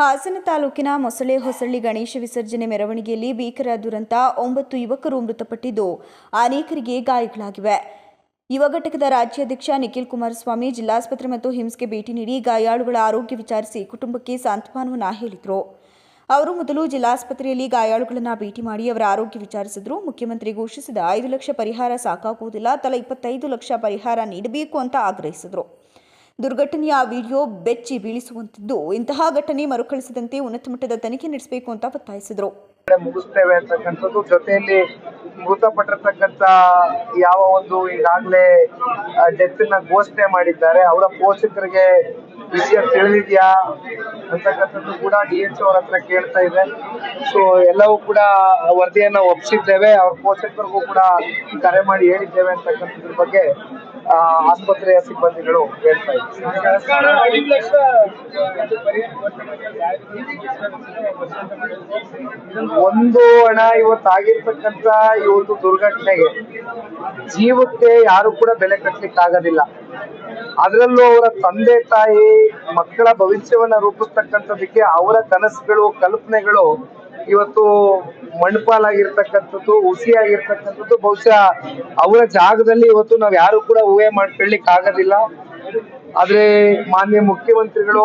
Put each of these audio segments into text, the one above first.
ಹಾಸನ ತಾಲೂಕಿನ ಮೊಸಳೆ ಹೊಸಳ್ಳಿ ಗಣೇಶ ವಿಸರ್ಜನೆ ಮೆರವಣಿಗೆಯಲ್ಲಿ ಭೀಕರ ದುರಂತ ಒಂಬತ್ತು ಯುವಕರು ಮೃತಪಟ್ಟಿದ್ದು ಅನೇಕರಿಗೆ ಗಾಯಗಳಾಗಿವೆ. ಯುವ ಘಟಕದ ರಾಜ್ಯಾಧ್ಯಕ್ಷ ನಿಖಿಲ್ ಕುಮಾರಸ್ವಾಮಿ ಜಿಲ್ಲಾಸ್ಪತ್ರೆ ಮತ್ತು ಹಿಮ್ಸ್ಗೆ ಭೇಟಿ ನೀಡಿ ಗಾಯಾಳುಗಳ ಆರೋಗ್ಯ ವಿಚಾರಿಸಿ ಕುಟುಂಬಕ್ಕೆ ಸಾಂತ್ವನವನ್ನ ಹೇಳಿದರು. ಅವರು ಮೊದಲು ಜಿಲ್ಲಾಸ್ಪತ್ರೆಯಲ್ಲಿ ಗಾಯಾಳುಗಳನ್ನು ಭೇಟಿ ಮಾಡಿ ಅವರ ಆರೋಗ್ಯ ವಿಚಾರಿಸಿದ್ರು. ಮುಖ್ಯಮಂತ್ರಿ ಘೋಷಿಸಿದ ಐದು ಲಕ್ಷ ಪರಿಹಾರ ಸಾಕಾಗುವುದಿಲ್ಲ, ತಲಾ ಇಪ್ಪತ್ತೈದು ಲಕ್ಷ ಪರಿಹಾರ ನೀಡಬೇಕು ಅಂತ ಆಗ್ರಹಿಸಿದರು. ದುರ್ಘಟನೆಯ ವಿಡಿಯೋ ಬೆಚ್ಚಿ ಬೀಳಿಸುವಂತಿದ್ದು, ಇಂತಹ ಘಟನೆ ಮರುಕಳಿಸದಂತೆ ಉನ್ನತ ಮಟ್ಟದ ತನಿಖೆ ನಡೆಸಬೇಕು ಅಂತ ಒತ್ತಾಯಿಸಿದರು. ಮುಗಿಸ್ತೇವೆ ಅಂತಕ್ಕಂಥದ್ದು. ಜೊತೆಯಲ್ಲಿ ಮೃತಪಟ್ಟಿರ್ತಕ್ಕಂಥ ಯಾವ ಒಂದು ಈಗಾಗಲೇ ಡೆತ್ನ ಘೋಷಣೆ ಮಾಡಿದ್ದಾರೆ. ಅವರ ಪೋಷಕರಿಗೆ ವಿಷಯ ತಿಳಿದಿದ್ಯಾ ಅಂತಕ್ಕಂಥದ್ದು ಕೂಡ ಡಿ ಎಚ್ ಅವ್ರ ಹತ್ರ ಕೇಳ್ತಾ ಇದೆ. ಸೊ ಎಲ್ಲವೂ ಕೂಡ ವರದಿಯನ್ನು ಒಪ್ಪಿಸಿದ್ದೇವೆ ಅವ್ರ ಪೋಷಕರಿಗೂ ಕೂಡ ಕರೆ ಮಾಡಿ ಹೇಳಿದ್ದೇವೆ ಅಂತಕ್ಕಂಥದ್ರ ಬಗ್ಗೆ ಆಸ್ಪತ್ರೆಯ ಸಿಬ್ಬಂದಿಗಳು ಹೇಳ್ತಾ ಇದ್ದಾರೆ. ಒಂದು ಹಣ ಇವತ್ತಾಗಿರ್ತಕ್ಕಂಥ ಈ ಒಂದು ದುರ್ಘಟನೆಗೆ ಜೀವಕ್ಕೆ ಯಾರು ಕೂಡ ಬೆಲೆ ಕಟ್ಟಲಿಕ್ಕೆ ಆಗೋದಿಲ್ಲ ಅದರಲ್ಲೂ ಅವರ ತಂದೆ ತಾಯಿ ಮಕ್ಕಳ ಭವಿಷ್ಯವನ್ನ ರೂಪಿಸ್ತಕ್ಕಂಥದಕ್ಕೆ ಅವರ ಕನಸುಗಳು, ಕಲ್ಪನೆಗಳು ಇವತ್ತು ಮಣ್ಪಾಲಾಗಿರ್ತಕ್ಕಂಥದ್ದು, ಹುಸಿಯಾಗಿರ್ತಕ್ಕಂಥದ್ದು, ಬಹುಶಃ ಅವರ ಜಾಗದಲ್ಲಿ ಇವತ್ತು ನಾವು ಯಾರು ಕೂಡ ಊಹೆ ಮಾಡ್ಕೊಳ್ಳಿಕ್ ಆಗೋದಿಲ್ಲ ಆದ್ರೆ ಮಾನ್ಯ ಮುಖ್ಯಮಂತ್ರಿಗಳು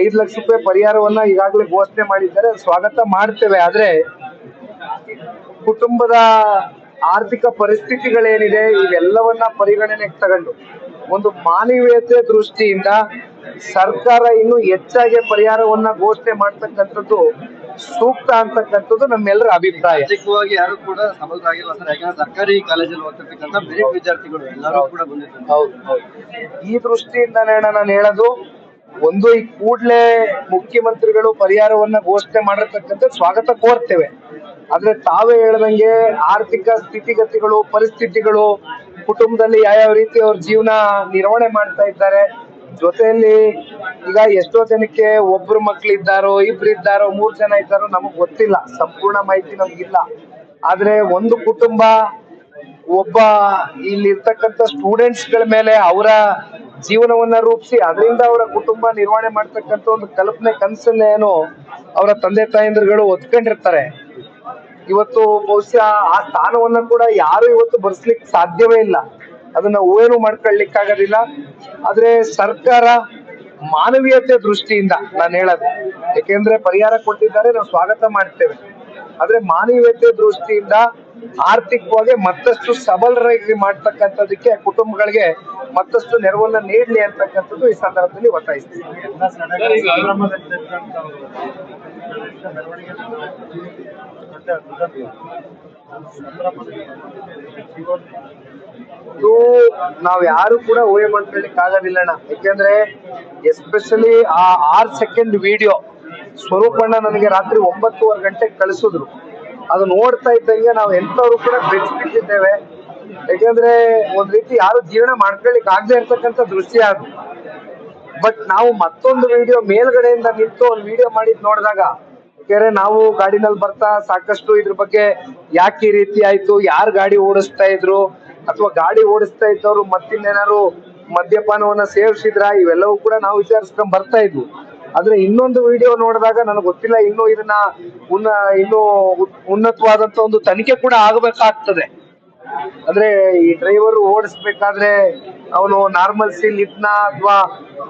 ಐದು ಲಕ್ಷ ರೂಪಾಯಿ ಪರಿಹಾರವನ್ನ ಈಗಾಗಲೇ ಘೋಷಣೆ ಮಾಡಿದ್ದಾರೆ ಸ್ವಾಗತ ಮಾಡ್ತೇವೆ. ಆದ್ರೆ ಕುಟುಂಬದ ಆರ್ಥಿಕ ಪರಿಸ್ಥಿತಿಗಳೇನಿದೆ, ಇವೆಲ್ಲವನ್ನ ಪರಿಗಣನೆಗೆ ತಗೊಂಡು ಒಂದು ಮಾನವೀಯತೆ ದೃಷ್ಟಿಯಿಂದ ಸರ್ಕಾರ ಇನ್ನು ಹೆಚ್ಚಾಗಿ ಪರಿಹಾರವನ್ನ ಘೋಷಣೆ ಮಾಡ್ತಕ್ಕಂಥದ್ದು ಸೂಕ್ತ ಅಂತಕ್ಕಂಥದ್ದು ನಮ್ಮೆಲ್ಲರ ಅಭಿಪ್ರಾಯ. ಆರ್ಥಿಕವಾಗಿ ಯಾರು ಕೂಡ ಸಬಲರಾಗಿಲ್ಲ ಸರ್. ಯಾಕಂದ್ರೆ ಸರ್ಕಾರಿ ಕಾಲೇಜಲ್ಲಿ ಓದ್ತಿರ್ತಕ್ಕಂಥ ಮೆರಿಟ್ ವಿದ್ಯಾರ್ಥಿಗಳು ಎಲ್ಲರೂ ಕೂಡ ಬಂದಿದ್ದಾರೆ. ಹೌದು ಹೌದು. ಈ ದೃಷ್ಟಿಯಿಂದ ನಾನು ಹೇಳೋದು ಒಂದು ಈ ಕೂಡ್ಲೇ ಮುಖ್ಯಮಂತ್ರಿಗಳು ಪರಿಹಾರವನ್ನ ಘೋಷಣೆ ಮಾಡಿರ್ತಕ್ಕಂಥ ಸ್ವಾಗತ ಕೋರ್ತೇವೆ. ಆದ್ರೆ ತಾವೇ ಹೇಳ್ದಂಗೆ ಆರ್ಥಿಕ ಸ್ಥಿತಿಗತಿಗಳು ಪರಿಸ್ಥಿತಿಗಳು ಕುಟುಂಬದಲ್ಲಿ ಯಾವ್ಯಾವ ರೀತಿ ಅವ್ರ ಜೀವನ ನಿರ್ವಹಣೆ ಮಾಡ್ತಾ ಇದ್ದಾರೆ ಜೊತೆಯಲ್ಲಿ ಈಗ ಎಷ್ಟೋ ಜನಕ್ಕೆ ಒಬ್ರು ಮಕ್ಳು ಇದ್ದಾರೋ, ಇಬ್ರು ಇದ್ದಾರೋ, ಮೂರ್ ಜನ ಇದ್ದಾರೋ ನಮಗ್ ಗೊತ್ತಿಲ್ಲ. ಸಂಪೂರ್ಣ ಮಾಹಿತಿ ನಮ್ಗಿಲ್ಲ. ಆದ್ರೆ ಒಂದು ಕುಟುಂಬ, ಒಬ್ಬ ಇಲ್ಲಿ ಇರ್ತಕ್ಕಂಥ ಸ್ಟೂಡೆಂಟ್ಸ್ಗಳ ಮೇಲೆ ಅವರ ಜೀವನವನ್ನ ರೂಪಿಸಿ, ಅದರಿಂದ ಅವರ ಕುಟುಂಬ ನಿರ್ವಹಣೆ ಮಾಡ್ತಕ್ಕಂಥ ಒಂದು ಕಲ್ಪನೆ, ಕನಸನ್ನ ಏನು ಅವರ ತಂದೆ ತಾಯಂದಿರುಗಳು ಒತ್ಕೊಂಡಿರ್ತಾರೆ. ಇವತ್ತು ಬಹುಶಃ ಆ ಸ್ಥಾನವನ್ನ ಕೂಡ ಯಾರು ಇವತ್ತು ಬರ್ಸ್ಲಿಕ್ಕೆ ಸಾಧ್ಯವೇ ಇಲ್ಲ. ಅದನ್ನ ಊರು ಮಾಡ್ಕೊಳ್ಲಿಕ್ಕೆ ಆಗೋದಿಲ್ಲ ಆದ್ರೆ ಸರ್ಕಾರ ಮಾನವೀಯತೆ ದೃಷ್ಟಿಯಿಂದ ನಾನು ಹೇಳೋದು ಯಾಕೆಂದ್ರೆ ಪರಿಹಾರ ಕೊಟ್ಟಿದ್ದಾರೆ, ನಾವು ಸ್ವಾಗತ ಮಾಡ್ತೇವೆ. ಆದ್ರೆ ಮಾನವೀಯತೆ ದೃಷ್ಟಿಯಿಂದ ಆರ್ಥಿಕವಾಗಿ ಮತ್ತಷ್ಟು ಸಬಲರಾಗಿ ಮಾಡ್ತಕ್ಕಂಥದಕ್ಕೆ ಕುಟುಂಬಗಳಿಗೆ ಮತ್ತಷ್ಟು ನೆರವನ್ನ ನೀಡಲಿ ಅಂತಕ್ಕಂಥದ್ದು ಈ ಸಂದರ್ಭದಲ್ಲಿ ಒತ್ತಾಯಿಸ್ತೀವಿ ಇದು ನಾವ್ ಯಾರು ಕೂಡ ಊಹೆ ಮಾಡ್ಕೊಳ್ಳಿಕ್ ಆಗೋದಿಲ್ಲ ಅಣ್ಣ ಯಾಕೆಂದ್ರೆ ಎಸ್ಪೆಷಲಿ ಆ ಆರ್ ಸೆಕೆಂಡ್ ವಿಡಿಯೋ ಸ್ವರೂಪಣ್ಣ ನನಗೆ ರಾತ್ರಿ ಒಂಬತ್ತುವರೆ ಗಂಟೆಗೆ ಕಳಿಸಿದ್ರು. ಅದು ನೋಡ್ತಾ ಇದ್ದಂಗೆ ನಾವು ಎಂತವ್ರು ಕೂಡ ಬೆಚ್ಚಿಟ್ಟಿದ್ದೇವೆ ಯಾಕೆಂದ್ರೆ ಒಂದ್ ರೀತಿ ಯಾರು ಜೀವನ ಮಾಡ್ಕೊಳ್ಳಿಕ್ ಆಗದೆ ಇರ್ತಕ್ಕಂಥ ದೃಶ್ಯ ಅದು. ಬಟ್ ನಾವು ಮತ್ತೊಂದು ವಿಡಿಯೋ ಮೇಲ್ಗಡೆಯಿಂದ ನಿಂತು ಒಂದು ವಿಡಿಯೋ ಮಾಡಿದ್ ನೋಡಿದಾಗ ಬೇರೆ ನಾವು ಗಾಡಿನಲ್ಲಿ ಬರ್ತಾ ಸಾಕಷ್ಟು ಇದ್ರ ಬಗ್ಗೆ ಯಾಕೆ ಈ ರೀತಿ ಆಯ್ತು, ಯಾರು ಗಾಡಿ ಓಡಿಸ್ತಾ ಇದ್ರು, ಅಥವಾ ಗಾಡಿ ಓಡಿಸ್ತಾ ಇದ್ದವ್ರು ಮತ್ತಿನ್ನೇನಾರು ಮದ್ಯಪಾನವನ್ನ ಸೇವಿಸಿದ್ರ, ಇವೆಲ್ಲವೂ ಕೂಡ ನಾವು ವಿಚಾರಿಸ್ಕೊಂಡ್ ಬರ್ತಾ ಇದ್ವು. ಆದ್ರೆ ಇನ್ನೊಂದು ವಿಡಿಯೋ ನೋಡಿದಾಗ ನನಗೆ ಗೊತ್ತಿಲ್ಲ, ಇನ್ನು ಇದನ್ನ ಉನ್ನ, ಇನ್ನು ಉನ್ನತವಾದಂತ ಒಂದು ತನಿಖೆ ಕೂಡ ಆಗಬೇಕಾಗ್ತದೆ. ಅಂದ್ರೆ ಈ ಡ್ರೈವರ್ ಓಡಿಸ್ಬೇಕಾದ್ರೆ ಅವನು ನಾರ್ಮಲ್ ಸಿ ಇದ್ನ ಅಥವಾ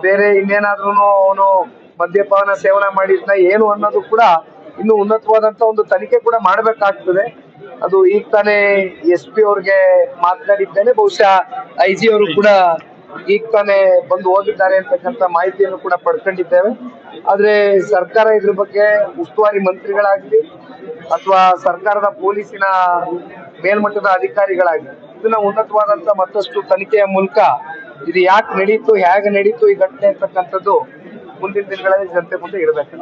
ಬೇರೆ ಇನ್ನೇನಾದ್ರೂ ಅವನು ಮದ್ಯಪಾನ ಸೇವನೆ ಮಾಡಿದ್ನ ಏನು ಅನ್ನೋದು ಕೂಡ ಇನ್ನು ಉನ್ನತವಾದಂತ ಒಂದು ತನಿಖೆ ಕೂಡ ಮಾಡಬೇಕಾಗ್ತದೆ. ಅದು ಈಗ ತಾನೇ ಎಸ್ ಪಿ ಅವ್ರಿಗೆ ಮಾತನಾಡಿದ್ದೇನೆ, ಬಹುಶಃ ಐ ಜಿ ಅವರು ಕೂಡ ಈಗ ತಾನೇ ಬಂದು ಹೋಗಿದ್ದಾರೆ ಅಂತಕ್ಕಂಥ ಮಾಹಿತಿಯನ್ನು ಕೂಡ ಪಡ್ಕೊಂಡಿದ್ದೇವೆ. ಆದ್ರೆ ಸರ್ಕಾರ ಇದ್ರ ಬಗ್ಗೆ ಉಸ್ತುವಾರಿ ಮಂತ್ರಿಗಳಾಗ್ಲಿ ಅಥವಾ ಸರ್ಕಾರದ ಪೊಲೀಸಿನ ಮೇಲ್ಮಟ್ಟದ ಅಧಿಕಾರಿಗಳಾಗಿ. ಇದನ್ನ ಉನ್ನತವಾದಂತ ಮತ್ತಷ್ಟು ತನಿಖೆಯ ಮೂಲಕ ಇದು ಯಾಕೆ ನಡೀತು ಹೇಗೆ ನಡೀತು ಈ ಘಟನೆ ಅಂತಕ್ಕಂಥದ್ದು ಮುಂದಿನ ದಿನಗಳಲ್ಲಿ ಜನತೆ ಮುಂದೆ ಇರಬೇಕು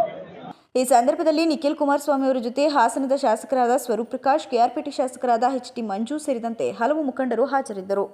ಈ ಸಂದರ್ಭದಲ್ಲಿ ನಿಖಿಲ್ ಕುಮಾರಸ್ವಾಮಿ ಅವರ ಜೊತೆ ಹಾಸನದ ಶಾಸಕರಾದ ಸ್ವರೂಪ್ ಪ್ರಕಾಶ್, ಕೆಆರ್ಪೇಟೆ ಶಾಸಕರಾದ ಎಚ್ ಟಿ ಮಂಜು ಸೇರಿದಂತೆ ಹಲವು ಮುಖಂಡರು ಹಾಜರಿದ್ದರು.